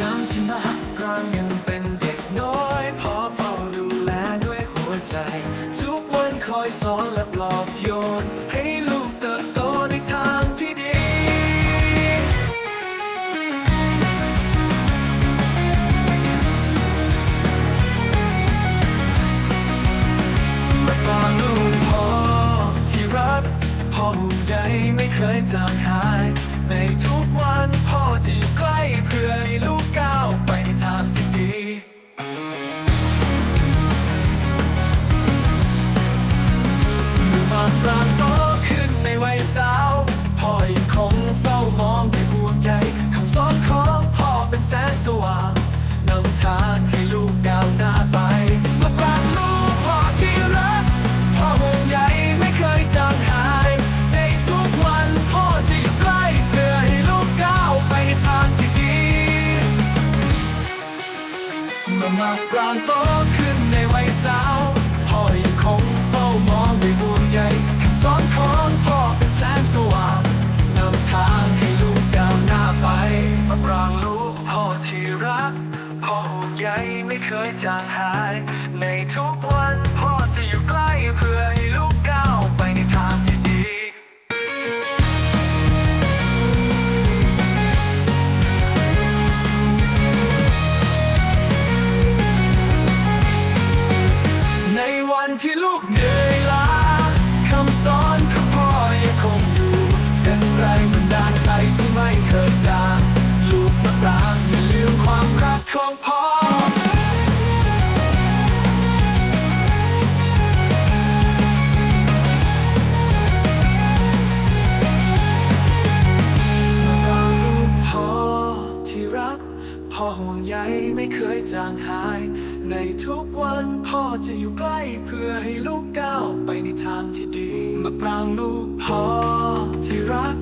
จำที่มางยังเป็นเด็กน้อย พอเฝ้าดูแลด้วยหัวใจ ทุกวันคอยสอนและปลอบโยน ให้ลูกเติบโตในทางที่ดี มาก่อนลูกพ่อที่รักพ่อห่วงใยไม่เคยจางหาย ในทุกวันพ่อจะอยู่ใกล้เพื่อ มาปรางโตขึ้นในวัยสาวพ่อยังคงเฝ้ามองด้วยห่วงใยคำสอนของพ่อเป็นแสงสว่างนำทางให้ลูกก้าวหน้าไปมาปรางลูกพ่อที่รัก พ่อห่วงใยไม่เคยจางหาย พ่อห่วงใยไม่เคยจางหาย ในทุกวันพ่อจะอยู่ใกล้เพื่อให้ลูกก้าวไปในทางที่ดี มาปรางลูกพ่อที่รัก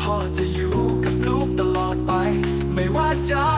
พ่อจะอยู่กับลูกตลอดไป ไม่ว่าจะ